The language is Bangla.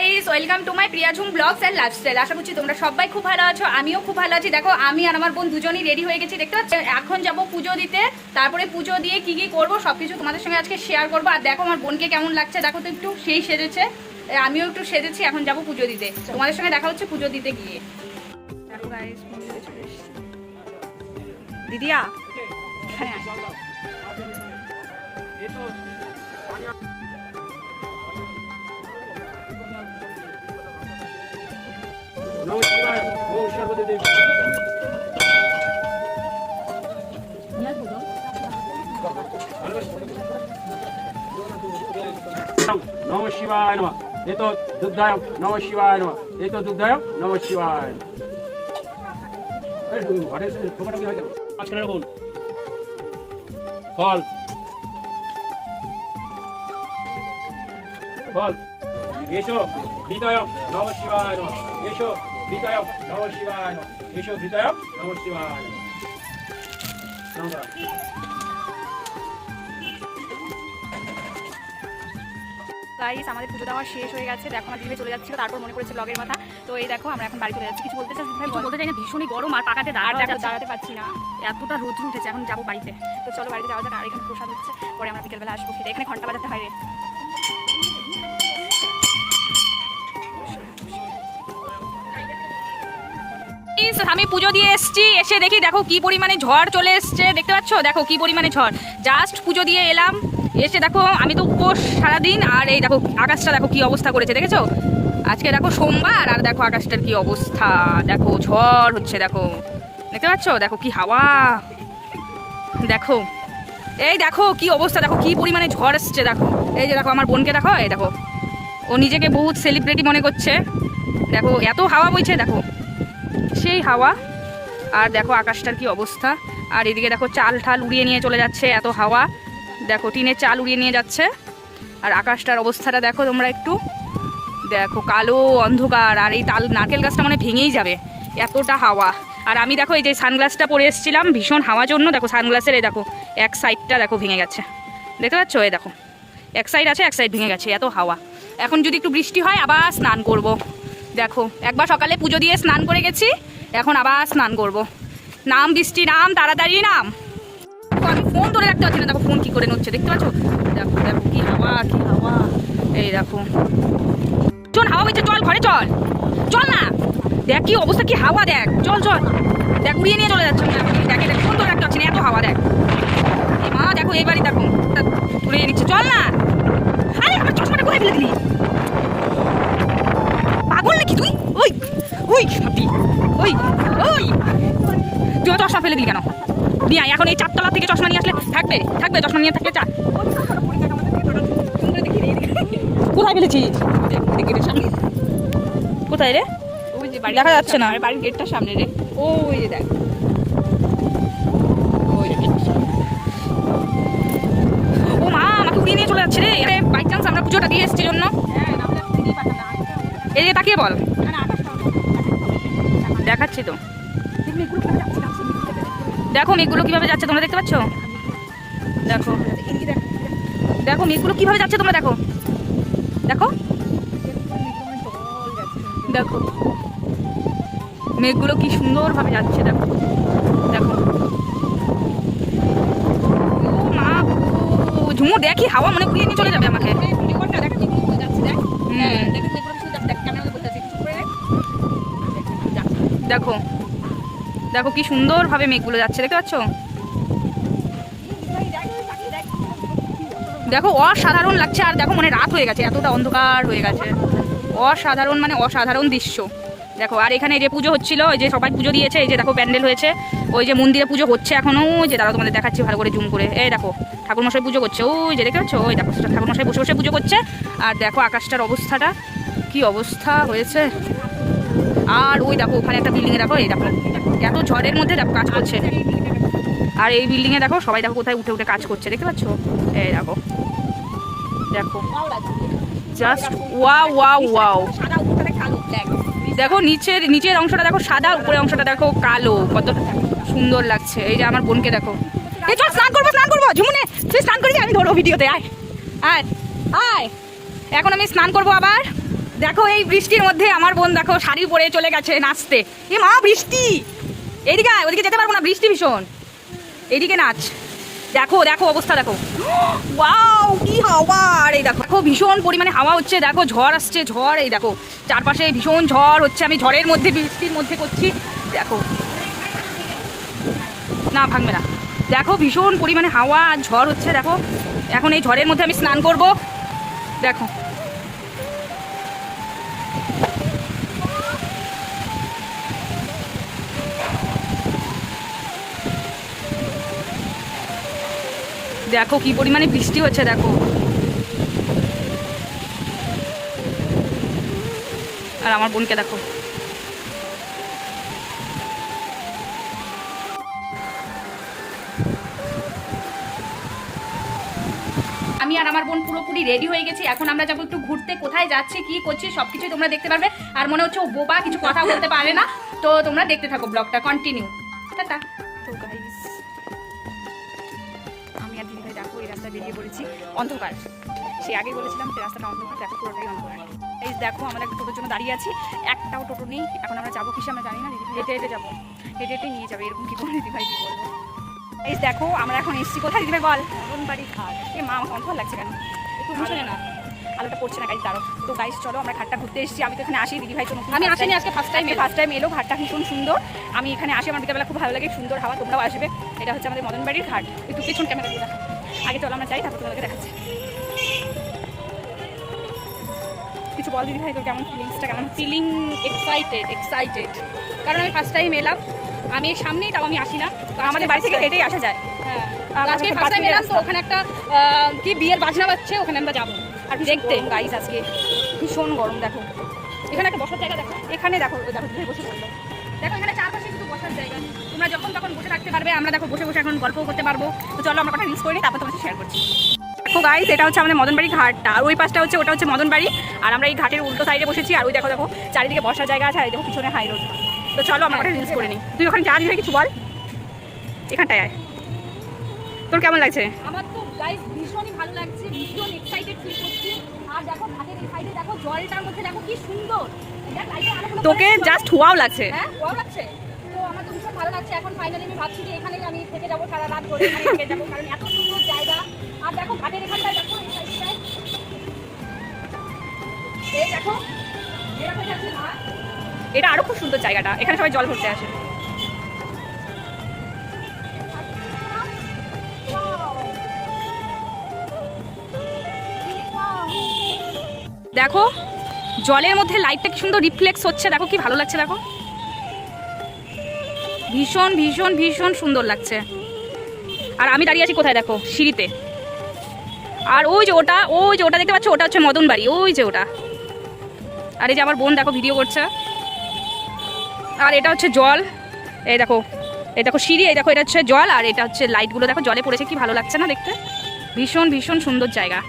Guys welcome to my Priyajhum blogs and lifestyle আশা করছি তোমরা সবাই খুব ভালো আছো, আমিও খুব ভালো আছি। দেখো, আমি আর আমার বোন দুজনই রেডি হয়ে গেছি, দেখতে পাচ্ছ? এখন যাব পুজো দিতে, তারপরে পুজো দিয়ে কি কি করব, সবকিছু তোমাদের সঙ্গে আজকে শেয়ার করব। আর দেখো, আমার বোনকে কেমন লাগছে, দেখো তো একটু, সেই সেজেছে। আমিও একটু সেজেছি, এখন যাব পুজো দিতে। তোমাদের সঙ্গে দেখা হচ্ছে পুজো দিতে গিয়ে। দিদিয়া এখানে নমস্কার ওম সর্বদেব নম শিবায় নম। এত দুগ্ধায় নম শিবায় নম এত দুগ্ধায় নম শিবায় ফল ফল এসো হৃদয় নম শিবায় নম। এসো। হৃদয় নম শিবায় এসো হৃদয় নম শিবায় গাইস আমাদের পুজো দেওয়া শেষ হয়ে গেছে। দেখো আমার দিদিভাই চলে যাচ্ছিল তারপর মনে পড়েছে ব্লগের কথা তো এই দেখো আমরা এখন বাড়ি চলে যাচ্ছি। কিছু বলতে চাচ্ছি কিছু বলতে চাই না ভীষণই গরম আর পাকাতে দাঁড়াতে দাঁড়াতে পারছি না। এতটা রোদ্র উঠেছে এখন যাব বাড়িতে। তো চলো বাড়িতে যাওয়া যাক আর এখানে প্রসাদ হচ্ছে। পরে আমরা বিকেলবেলা আসব খেতে। এখানে ঘণ্টা বাজাতে হয় রে। Guys, আমি পুজো দিয়ে এসেছি এসে দেখি দেখো কি পরিমাণে ঝড় চলে এসছে দেখতে পাচ্ছ? দেখো কি পরিমাণে ঝড়। জাস্ট পুজো দিয়ে এলাম এসে দেখো আমি তো উপোস সারাদিন আর এই দেখো আকাশটা দেখো কি অবস্থা করেছে দেখেছ? আজকে দেখো সোমবার আর দেখো আকাশটার কি অবস্থা। দেখো ঝড় হচ্ছে দেখো। দেখতে পাচ্ছ? দেখো কি হাওয়া। দেখো। এই দেখো কি অবস্থা দেখো কি পরিমাণে ঝড় এসছে দেখো। এই যে দেখো আমার বোনকে দেখো এই দেখো। ও নিজেকে বহুত সেলিব্রিটি মনে করছে। দেখো এত হাওয়া বইছে দেখো। সেই হাওয়া। আর দেখো আকাশটার কি অবস্থা। আর এদিকে দেখো চাল ঠাল উড়িয়ে নিয়ে চলে যাচ্ছে এত হাওয়া। দেখো টিনের চাল উড়িয়ে নিয়ে যাচ্ছে। আর আকাশটার অবস্থাটা দেখো তোমরা একটু। দেখো কালো অন্ধকার, আর এই তাল নারকেল গাছটা মানে ভেঙেই যাবে এতটা হাওয়া। আর আমি দেখো এই যে সানগ্লাসটা পরে এসেছিলাম, ভীষণ হাওয়া জন্য। দেখো সানগ্লাসের এই দেখো এক সাইডটা দেখো ভেঙে গেছে। দেখতে পাচ্ছ? এই দেখো, এক সাইড আছে, এক সাইড ভেঙে গেছে, এত হাওয়া। এখন যদি একটু বৃষ্টি হয়, আবার স্নান করব। দেখো, একবার সকালে পুজো দিয়ে স্নান করে গেছি, এখন আবার স্নান করব। নাম বৃষ্টি, নাম, তাড়াতাড়ি নাম। আমি ফোন ধরে রাখতে পারছি না, দেখো ফোন কী করে নড়ছে, দেখতে পাচ্ছ? দেখো দেখো, কী হাওয়া, কি হাওয়া। এই দেখো। চল, হাওয়া বইছে, চল, ঘরে চল। চল না। দেখ, কি অবস্থা, কি হাওয়া, দেখ। চল চল। দেখ, উড়িয়ে নিয়ে চলে যাচ্ছে দেখে দেখ ফোন ধরে রাখতে পারছি না, এত হাওয়া, দেখ। মা, দেখো বাড়ি, দেখো। উড়িয়ে নিচ্ছে। চল না। আরে, আমার চশমাটা কোথায় ফেলে দিলি? ওই হাপি ওই ওই। তুই চশমা ফেলে দিলি কেন? আয়, এখন এই চারতলা থেকে চশমা নিয়ে আসলে থাকবে থাকবে চশমা নিয়ে থাকলে চা। কোথায় ফেলেছিস? কোথায় রে? ওই যে দেখা যাচ্ছে না। বাড়ির গেটটার সামনে রে। ওই যে দেখ। ও মা আমাকে উড়িয়ে নিয়ে চলে যাচ্ছে রে। বাই চান্স আমরা পুজোটা দিয়ে এসেছি জন্য। এই যে তাকিয়ে বল। দেখাচ্ছি তো। দেখো মেঘগুলো কীভাবে যাচ্ছে, তোমরা দেখতে পাচ্ছ? দেখো। দেখো মেঘগুলো কীভাবে যাচ্ছে, তোমরা দেখো। দেখো। দেখো। মেঘগুলো কি সুন্দরভাবে যাচ্ছে, দেখো। দেখো। ও মা ও ঝুমুর দেখি, হাওয়া মনে গুলিয়ে নিয়ে চলে যাবে আমাকে। দেখো। দেখো কি সুন্দরভাবে মেঘগুলো যাচ্ছে, দেখতে পাচ্ছ? দেখো, অসাধারণ লাগছে, আর দেখো মানে রাত হয়ে গেছে, এতটা অন্ধকার হয়ে গেছে। অসাধারণ মানে অসাধারণ দৃশ্য। দেখো, আর এখানে যে পুজো হচ্ছিল ওই যে সবাই পুজো দিয়েছে, এই যে দেখো প্যান্ডেল হয়েছে, ওই যে মন্দিরে পুজো হচ্ছে এখনও, ওই যে তারা তোমাদের দেখাচ্ছি ভালো করে জুম করে। এই দেখো, ঠাকুরমশাই পুজো করছে, ওই যে দেখতে পাচ্ছ? ওই দেখো, ঠাকুরমশাই বসে বসে পুজো করছে, আর দেখো আকাশটার অবস্থাটা, কি অবস্থা হয়েছে। আর ওই দেখো, ওখানে একটা বিল্ডিংয়ে দেখো, এই দেখো। এত ঝড়ের মধ্যে দেখো কাজ করছে। আর এই বিল্ডিংয়ে দেখো, সবাই দেখো কোথায় উঠে উঠে কাজ করছে, দেখতে পাচ্ছ? এই দেখো। দেখো। জাস্ট ওয়া ওয়া ওয়াও দেখো, নিচের নিচের অংশটা দেখো সাদা, উপরের অংশটা দেখো কালো। কত সুন্দর লাগছে। এই যে আমার বোনকে দেখো। এই চল, স্নান করব স্নান করব। ঝুমুনে, তুই স্নান করি আমি ধরো ভিডিওতে, আয়। আয় আয়। এখন আমি স্নান করব আবার। দেখো এই বৃষ্টির মধ্যে আমার বোন দেখো শাড়ি পরে চলে গেছে নাচতে। এ মা, বৃষ্টি! এইদিকে ওদিকে যেতে পারব না, বৃষ্টি ভীষণ। এইদিকে নাচ। দেখো দেখো অবস্থা, দেখো। ওয়াও, কি হাওয়া! আর এই দেখো ভীষণ পরিমাণে হাওয়া হচ্ছে, দেখো ঝড় আসছে, ঝড়, এই দেখো। চারপাশে ভীষণ ঝড় হচ্ছে, আমি ঝড়ের মধ্যে, বৃষ্টির মধ্যে করছি, দেখো। না, ভাঙবে না। দেখো ভীষণ পরিমাণে হাওয়া আর ঝড় হচ্ছে, দেখো। এখন এই ঝড়ের মধ্যে আমি স্নান করব, দেখো। দেখো কি পরিমাণে বৃষ্টি হচ্ছে, দেখো। আর আমার বোনকে দেখো। আমি আর আমার বোন পুরোপুরি রেডি হয়ে গেছি। এখন আমরা যাব একটু ঘুরতে, কোথায় যাচ্ছি, কি করছি, সবকিছুই তোমরা দেখতে পারবে। আর মনে হচ্ছে ও বোবা, কিছু কথা বলতে পারে না। তো তোমরা দেখতে থাকো ব্লগটা কন্টিনিউ টাটা। তো গাইস রাস্তায় বেরিয়ে পড়েছি অন্ধকার। সে আগে বলেছিলাম যে রাস্তাটা অন্ধকার দেখো পুরোটাই অন্ধকার। এই দেখো আমরা একটা টোটোর জন্য দাঁড়িয়ে আছি। একটাও টোটো নেই এখন আমরা যাব কিসে আমরা জানি না হেঁটে হেঁটে যাব। হেঁটে হেঁটে নিয়ে যাবে এরকম কী করে দিদিভাই কী বলব? এই দেখো আমরা এখন এসছি কোথায় দিদিভাই বল। বাড়ি ঘাট। এ মা আমাকে অন্ধকার লাগছে কেন? একটু শুনে না। আলোটা পড়ছে না গাড়ি দাঁড়ো তো গাইস চলো আমরা ঘাটটা ঘুরতে এসেছি। আমি তো এখানে আসি দিদি ভাই তো আমি আসিনি, আজকে ফার্স্ট টাইম। ফার্স্ট টাইম এলো ঘাটটা ভীষণ সুন্দর। আমি এখানে আসি আমার বিকালবেলা খুব ভালো লাগে সুন্দর হাওয়া তোমরাও আসবে। এটা হচ্ছে আমাদের মদন বাড়ির ঘাট। একটু পেছন ক্যামেরা দিয়ে দেখা আগে চলো আমরা যাই তারপর তোমাদেরকে দেখাচ্ছি। কিছু বল দিদি ভাই তোর কেমন ফিলিংসটা কেমন ফিলিং এক্সাইটেড এক্সাইটেড কারণ আমি ফার্স্ট টাইম এলাম। আমি সামনেই তাও আমি আসি না। আমাদের বাড়ি থেকে হেঁটেই আসা যায়। হ্যাঁ। আজকে ফার্স্ট টাইম এলাম তো ওখানে একটা কি বিয়ের বাজনা বাজছে ওখানে আমরা যাব। আর দেখতে। গাইস আজকে। ভীষণ গরম দেখো। এখানে একটা বসার জায়গা দেখো। এখানে দেখো দেখো বসে পড়ল। দেখো এখানে চারপাশে শুধু বসার জায়গা। তোমরা যখন তখন বসে থাকতে পারবে আমরা দেখো বসে বসে এখন গল্পও করতে পারব। তো চলো আমরা কটা রিলস করে তারপর তোমাদের শেয়ার করছি। দেখো গাইস এটা হচ্ছে আমাদের মদনবাড়ি ঘাটটা। আর ওই পাশটা হচ্ছে ওটা হচ্ছে মদনবাড়ি। আর আমরা এই ঘাটের উল্টো সাইডে বসেছি। আর ওই দেখো দেখো চারিদিকে বসার জায়গা আছে আর দেখো পিছনে হাই রোড তো চলো আমরা কটা রিলস করে নিই। তুই ওখানে যা দিবি কিছু বল। এখানটায় আয়। তোর কেমন লাগছে? আমার তো গাইস ভীষণই ভালো লাগছে ভীষণ এক্সাইটেড ফিল করছি। আর দেখো ঘাটের এই সাইডে দেখো জলটার মধ্যে দেখো কি সুন্দর। তোকে জাস্ট হুয়াও লাগছে। হ্যাঁ ভালো লাগছে। তো আমার তো ভীষণ ভালো লাগছে। এখন ফাইনালি আমি ভাবছি যে এখানেই আমি থেকে যাব সারা রাত ধরে থেকে যাব কারণ এত সুন্দর জায়গা। আর দেখো ঘাটের এখানটায় দেখো এই সাইডটায় এই দেখো যাচ্ছে এটা আরও খুব সুন্দর জায়গাটা। এখানে সবাই জল ভরতে আসে। দেখো, জলের মধ্যে লাইটটা কি সুন্দর রিফ্লেক্স হচ্ছে, দেখো কি ভালো লাগছে, দেখো। ভীষণ ভীষণ ভীষণ সুন্দর লাগছে। আর আমি দাঁড়িয়ে আছি কোথায়, দেখো, সিঁড়িতে। আর ওই যে ওটা, ওই যে ওটা দেখতে পাচ্ছ, ওটা হচ্ছে মদন বাড়ি, ওই যে ওটা। আর এই যে আমার বোন, দেখো ভিডিও করছে। আর এটা হচ্ছে জল। এই দেখো এই দেখো সিঁড়ি, এই দেখো এটা হচ্ছে জল, আর এটা হচ্ছে লাইটগুলো দেখো জলে পড়েছে, কি ভালো লাগছে না দেখতে? ভীষণ ভীষণ সুন্দর জায়গা।